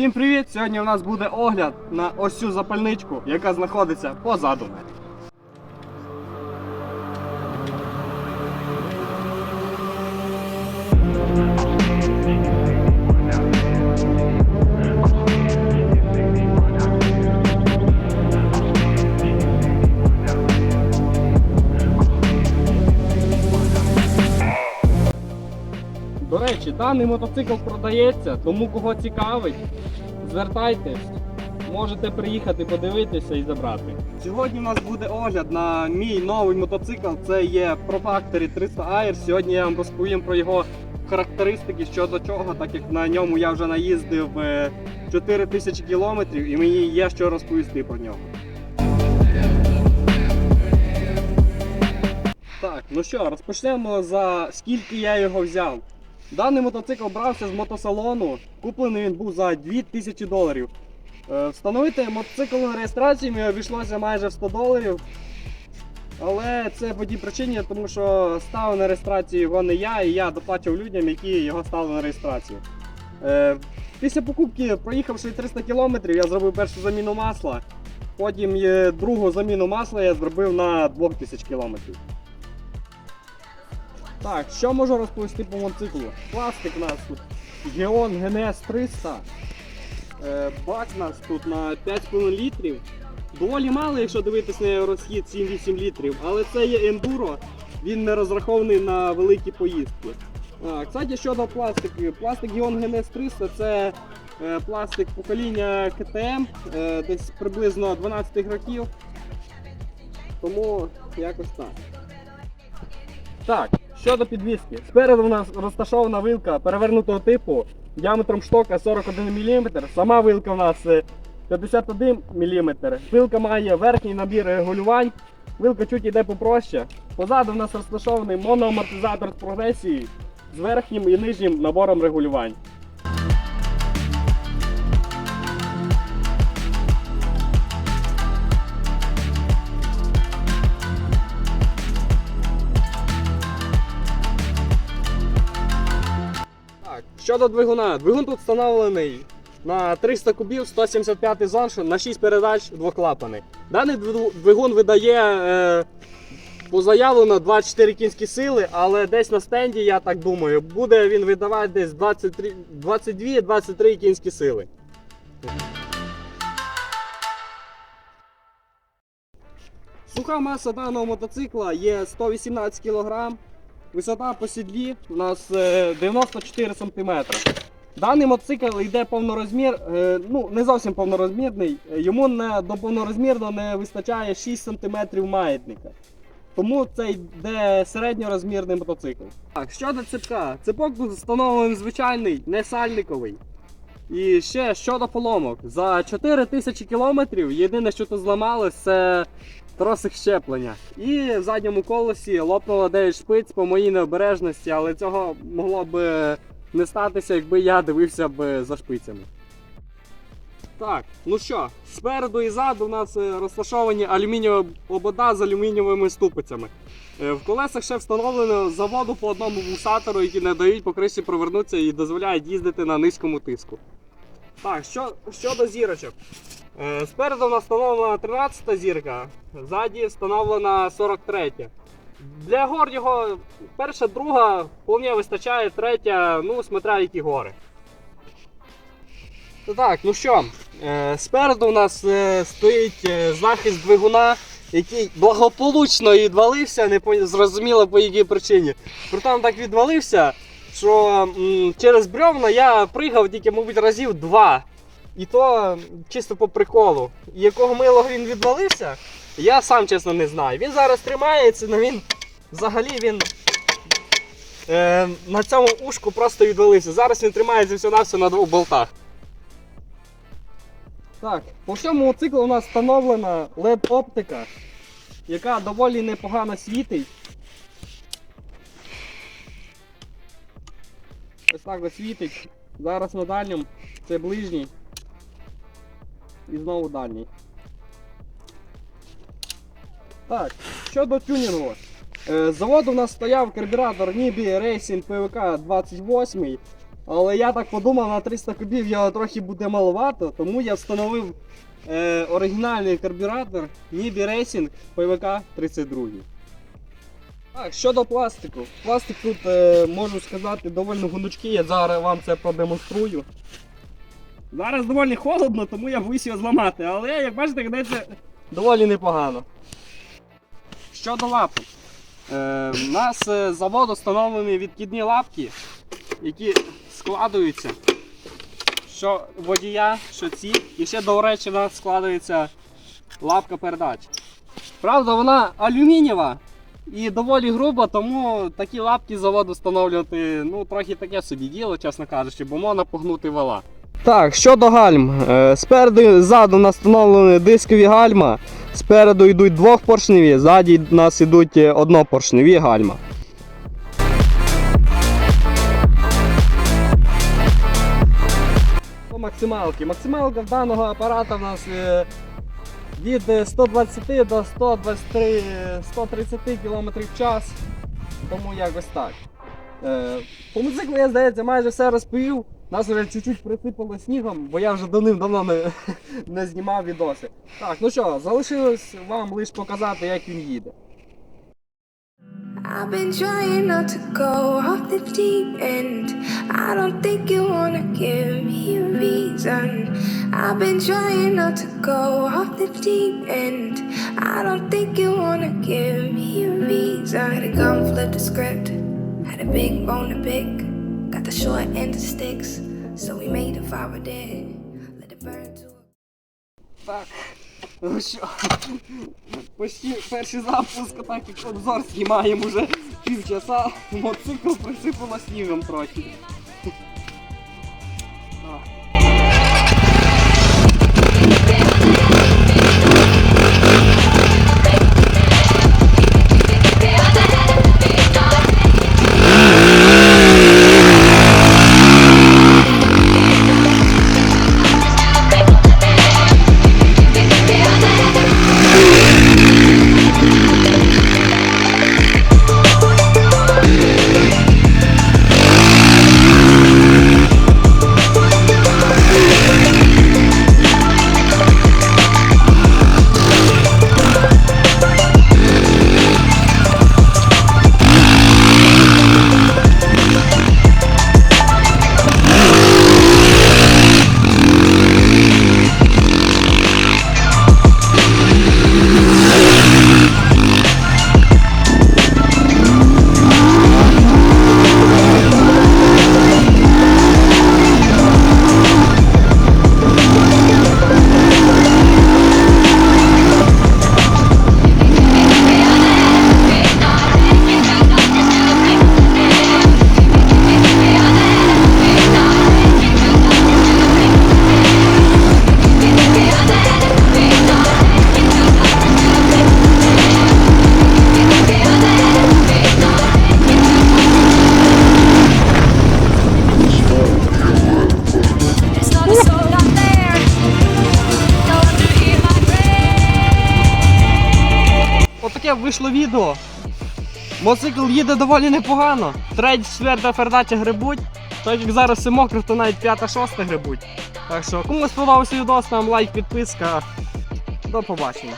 Всім привіт! Сьогодні у нас буде огляд на ось цю запальничку, яка знаходиться позаду мене. Даний мотоцикл продається, тому кого цікавить, звертайтесь, можете приїхати подивитися і забрати. Сьогодні у нас буде огляд на мій новий мотоцикл. Це є Pro Factory 300 Air. Сьогодні я вам розповім про його характеристики щодо чого, так як на ньому я вже наїздив е, 4000 кілометрів і мені є що розповісти про нього. Так, ну що, розпочнемо за скільки я його взяв. Даний мотоцикл брався з мотосалону. Куплений він був за 2000 доларів. Е, Встановити мотоцикл на реєстрацію мені обійшлося майже в 100 доларів. Але це по тій причині, тому що ставив на реєстрацію його не я, і я доплачував людям, які його ставили на реєстрацію. Е, Після покупки, проїхавши 300 км, я зробив першу заміну масла. Потім е, другу заміну масла я зробив на 2000 км. Так, що можу розповісти по мотоциклу? Пластик у нас тут Geon GNS 300. Е, бак нас тут на 5,5 літрів. Доволі мало, якщо дивитися на розхід 7-8 літрів, але це є ендуро, він не розрахований на великі поїздки. А, кстати, щодо пластику, пластик Geon GNS 300 це е, пластик покоління КТМ, е, десь приблизно 12 років. Тому якось так. Так, щодо підвіски. Спереду у нас розташована вилка перевернутого типу діаметром штока 41 мм. Сама вилка у нас е, 51 мм. Вилка має верхній набір регулювань. Вилка чуть йде попроще. Позаду у нас розташований моноамортизатор з прогресією з верхнім і нижнім набором регулювань. Щодо двигуна. Двигун тут встановлений на 300 кубів, 175 зон, на 6 передач двоклапаний. Даний двигун видає е, по заявлено 24 кінські сили, але десь на стенді, я так думаю, буде він видавати десь 22-23 кінські сили. Суха маса даного мотоцикла є 118 кг. Висота по сідлі у нас е, 94 см. Даний мотоцикл йде повнорозмір, е, ну не зовсім повнорозмірний. Е, Йому не, до повнорозмірного не вистачає 6 см маятника. Тому це йде середньорозмірний мотоцикл. Так, щодо цепка. Цепок встановлений звичайний, не сальниковий. І ще щодо поломок. За 4000 кілометрів єдине, що тут зламалось, це тросик щеплення. І в задньому колесі лопнуло 9 шпиць по моїй необережності, але цього могло б не статися, якби я дивився б за шпицями. Так, ну що, спереду і ззаду у нас е, розташовані алюмінієві обода з алюмінієвими ступицями. Е, В колесах ще встановлено заводу по одному вусатору, які не дають по криші провернутися і дозволяють їздити на низькому тиску. Так, що, щодо зірочок. Е, Спереду у нас встановлена 13 зірка, ззаді встановлена 43. Для гор його перша, друга вполне вистачає, третя, ну, смотря які гори. Так, ну що, е, спереду у нас е, стоїть захист двигуна, який благополучно відвалився, не зрозуміло по якій причині. Притом так відвалився, що через бревна я пригав тільки, мабуть, разів два. І то чисто по приколу. Якого милого він відвалився, я сам чесно не знаю. Він зараз тримається, але він взагалі він е, на цьому ушку просто відвалився. Зараз він тримається все на все на двох болтах. Так, по всьому циклу у нас встановлена LED-оптика, яка доволі непогано світить. Ось так ось світить. Зараз на дальньому це ближній. І знову дальній. Так, щодо тюнінгу. Е, З заводу у нас стояв карбюратор Nibi Racing PVK 28. Але я так подумав, на 300 кубів його трохи буде маловато, тому я встановив е, оригінальний карбюратор Nibi Racing PVK 32. Так, щодо пластику. Пластик тут, е, можу сказати, доволі гнучкий, я зараз вам це продемонструю. Зараз доволі холодно, тому я боюсь його зламати, але як бачите, гнеться доволі непогано. Щодо лапок. Е, у нас е, з заводу встановлені відкидні лапки, які складуються. Що водія, що ці. І ще до речі, у нас складається лапка передач. Правда, вона алюмінієва і доволі груба, тому такі лапки з заводу встановлювати ну, трохи таке собі діло, чесно кажучи, бо можна погнути вала. Так, щодо гальм. Е, Спереду ззаду у встановлені дискові гальма. Спереду йдуть двохпоршневі, ззаді у нас йдуть е, однопоршневі гальма. По максималки. Максималка даного апарата в нас е, від е, 120 до 123, 130 км в час. Тому якось так. По мотоциклу я, здається, майже все розповів. Нас вже чуть-чуть присипало снігом, бо я вже давним-давно не, не знімав відоси. Так, ну що, залишилось вам лише показати, як він їде. I've been trying not to go off the deep end. I don't think you wanna give me a reason. I've been trying not to go off the deep end. I don't think you wanna give me a reason. Had a gun, flip the script. Had a big bone to pick. Got the short end of sticks. So we made a fire dead. Let it burn to Так. Ну що, почти перший запуск, так як обзор знімаємо вже півчаса, Моцикл присипало снігом трохи. Отаке вийшло відео. Моцикл їде доволі непогано. Третя, четверта передача грибуть. Так як зараз все мокро, то навіть п'ята, шоста грибуть. Так що, кому сподобався відео, нам лайк, підписка. До побачення.